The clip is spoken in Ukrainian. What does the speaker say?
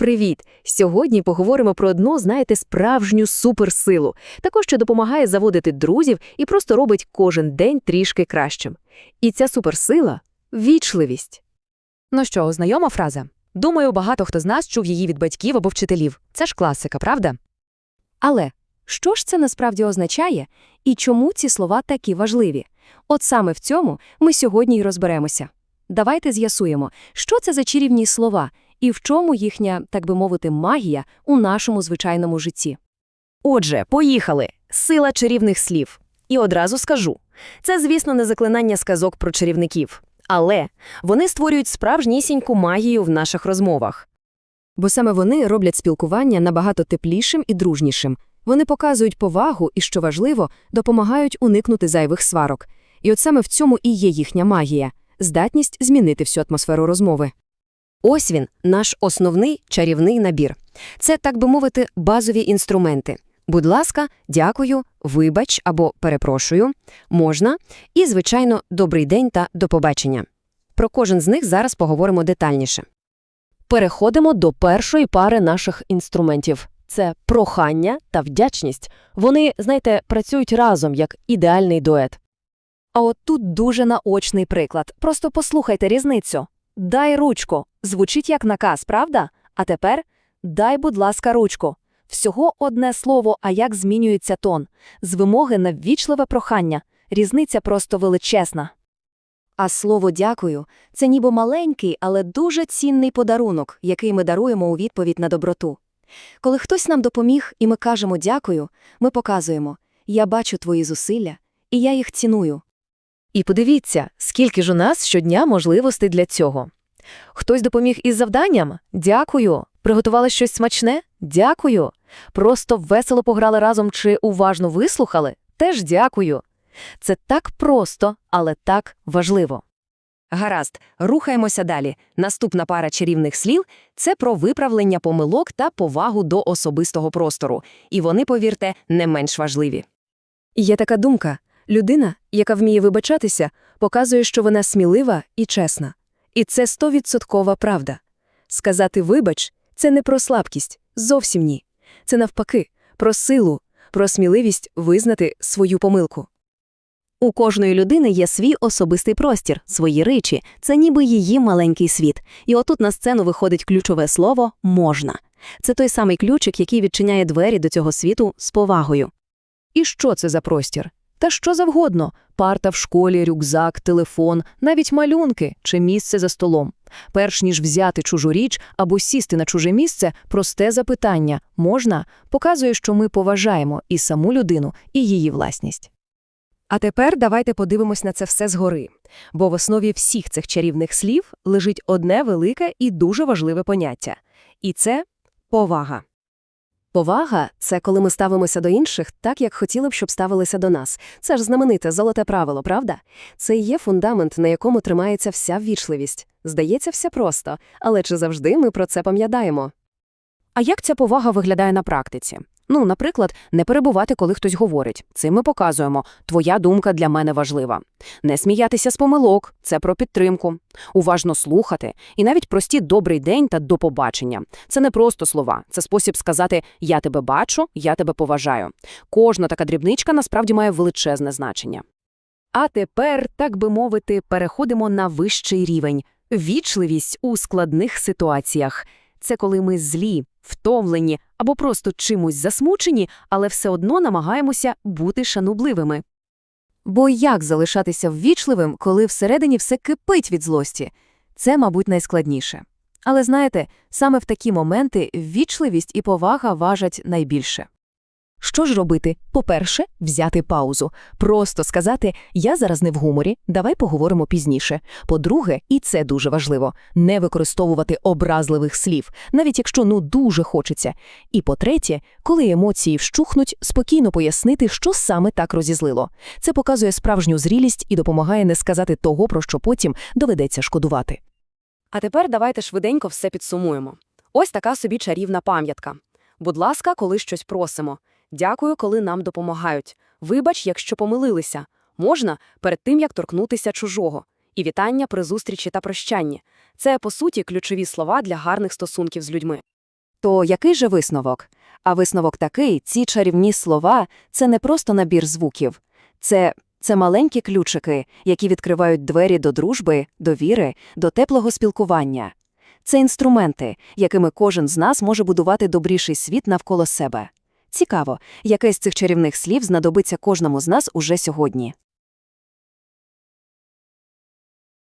Привіт! Сьогодні поговоримо про одну, знаєте, справжню суперсилу, таку, що допомагає заводити друзів і просто робить кожен день трішки кращим. І ця суперсила – вічливість. Ну що, знайома фраза? Думаю, багато хто з нас чув її від батьків або вчителів. Це ж класика, правда? Але що ж це насправді означає і чому ці слова такі важливі? От саме в цьому ми сьогодні й розберемося. Давайте з'ясуємо, що це за чарівні слова і в чому їхня, так би мовити, магія у нашому звичайному житті. Отже, поїхали. Сила чарівних слів. І одразу скажу. Це, звісно, не заклинання сказок про чарівників. Але вони створюють справжнісіньку магію в наших розмовах. Бо саме вони роблять спілкування набагато теплішим і дружнішим. Вони показують повагу і, що важливо, допомагають уникнути зайвих сварок. І от саме в цьому і є їхня магія – здатність змінити всю атмосферу розмови. Ось він, наш основний чарівний набір. Це, так би мовити, базові інструменти. Будь ласка, дякую, вибач або перепрошую, можна і, звичайно, добрий день та до побачення. Про кожен з них зараз поговоримо детальніше. Переходимо до першої пари наших інструментів. Це прохання та вдячність. Вони, знаєте, працюють разом як ідеальний дует. А от тут дуже наочний приклад. Просто послухайте різницю. Дай ручку. Звучить як наказ, правда? А тепер дай, будь ласка, ручку. Всього одне слово, а як змінюється тон. З вимоги на ввічливе прохання. Різниця просто величезна. А слово «дякую» – це ніби маленький, але дуже цінний подарунок, який ми даруємо у відповідь на доброту. Коли хтось нам допоміг і ми кажемо «дякую», ми показуємо «я бачу твої зусилля, і я їх ціную». І подивіться, скільки ж у нас щодня можливостей для цього. Хтось допоміг із завданням? Дякую. Приготували щось смачне? Дякую. Просто весело пограли разом чи уважно вислухали? Теж дякую. Це так просто, але так важливо. Гаразд, рухаємося далі. Наступна пара чарівних слів – це про виправлення помилок та повагу до особистого простору. І вони, повірте, не менш важливі. Є така думка – людина, яка вміє вибачатися, показує, що вона смілива і чесна. І це стовідсоткова правда. Сказати «вибач» – це не про слабкість, зовсім ні. Це навпаки, про силу, про сміливість визнати свою помилку. У кожної людини є свій особистий простір, свої речі, це ніби її маленький світ. І отут на сцену виходить ключове слово «можна». Це той самий ключик, який відчиняє двері до цього світу з повагою. І що це за простір? Та що завгодно – парта в школі, рюкзак, телефон, навіть малюнки чи місце за столом. Перш ніж взяти чужу річ або сісти на чуже місце, просте запитання «можна?» показує, що ми поважаємо і саму людину, і її власність. А тепер давайте подивимось на це все згори. Бо в основі всіх цих чарівних слів лежить одне велике і дуже важливе поняття. І це повага. Повага – це коли ми ставимося до інших так, як хотіли б, щоб ставилися до нас. Це ж знамените золоте правило, правда? Це і є фундамент, на якому тримається вся ввічливість. Здається, все просто, але чи завжди ми про це пам'ятаємо? А як ця повага виглядає на практиці? Ну, наприклад, не перебувати, коли хтось говорить. Цим ми показуємо «твоя думка для мене важлива». Не сміятися з помилок – це про підтримку. Уважно слухати. І навіть прості «добрий день» та «до побачення». Це не просто слова. Це спосіб сказати «я тебе бачу, я тебе поважаю». Кожна така дрібничка насправді має величезне значення. А тепер, так би мовити, переходимо на вищий рівень – вічливість у складних ситуаціях. Це коли ми злі, втомлені або просто чимось засмучені, але все одно намагаємося бути шанобливими. Бо як залишатися ввічливим, коли всередині все кипить від злості? Це, мабуть, найскладніше. Але знаєте, саме в такі моменти ввічливість і повага важать найбільше. Що ж робити? По-перше, взяти паузу. Просто сказати «я зараз не в гуморі, давай поговоримо пізніше». По-друге, і це дуже важливо, не використовувати образливих слів, навіть якщо ну дуже хочеться. І по-третє, коли емоції вщухнуть, спокійно пояснити, що саме так розізлило. Це показує справжню зрілість і допомагає не сказати того, про що потім доведеться шкодувати. А тепер давайте швиденько все підсумуємо. Ось така собі чарівна пам'ятка. Будь ласка, коли щось просимо. Дякую, коли нам допомагають. Вибач, якщо помилилися. Можна перед тим, як торкнутися чужого. І вітання при зустрічі та прощанні. Це, по суті, ключові слова для гарних стосунків з людьми. То який же висновок? А висновок такий: ці чарівні слова це не просто набір звуків, це, це маленькі ключики, які відкривають двері до дружби, довіри, до теплого спілкування. Це інструменти, якими кожен з нас може будувати добріший світ навколо себе. Цікаво, яке з цих чарівних слів знадобиться кожному з нас уже сьогодні.